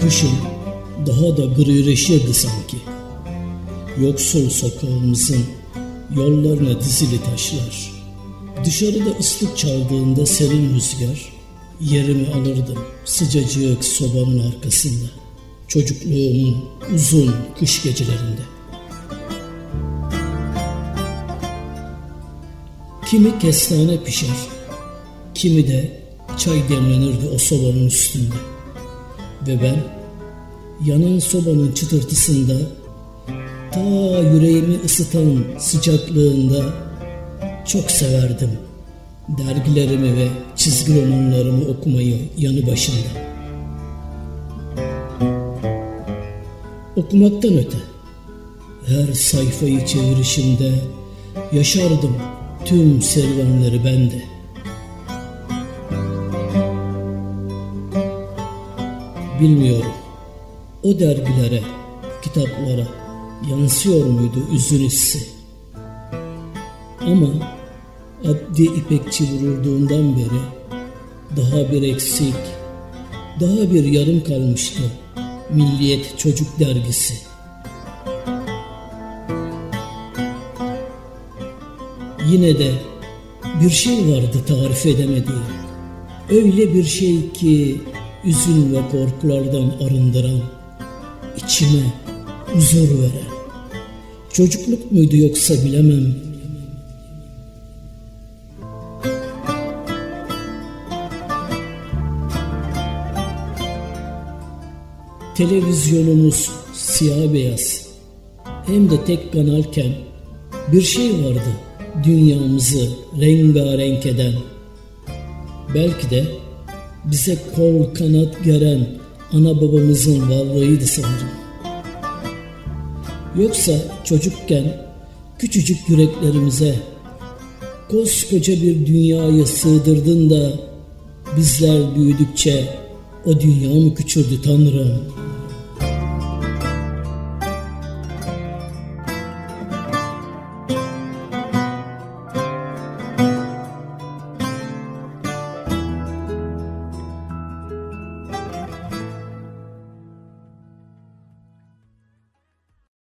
Kışın daha da grileşirdi sanki. Yoksul sokağımızın yollarına dizili taşlar. Dışarıda ıslık çaldığında serin rüzgar, yerimi alırdım sıcacık sobanın arkasında. Çocukluğumun uzun kış gecelerinde. Kimi kestane pişer, kimi de çay demlenirdi o sobanın üstünde. Ve ben yanan sobanın çıtırtısında ta yüreğimi ısıtan sıcaklığında çok severdim dergilerimi ve çizgi romanlarımı okumayı yanı başında. Okumaktan öte her sayfayı çevirişimde yaşardım tüm serüvenleri bende. Bilmiyorum o dergilere, kitaplara yansıyor muydu üzün hissi? Ama Abdi İpekçi vurulduğundan beri daha bir eksik, daha bir yarım kalmıştı Milliyet Çocuk Dergisi. Yine de bir şey vardı tarif edemediğim. Öyle bir şey ki üzün ve korkulardan arındıran, içime huzur veren. Çocukluk muydu yoksa bilemem. Televizyonumuz siyah beyaz. Hem de tek kanalken bir şey vardı dünyamızı rengarenk eden. Belki de bize kol kanat geren ana babamızın varlığıydı sanırım. Yoksa çocukken küçücük yüreklerimize koskoca bir dünyayı sığdırdın da bizler büyüdükçe o dünya mı küçüldü Tanrım?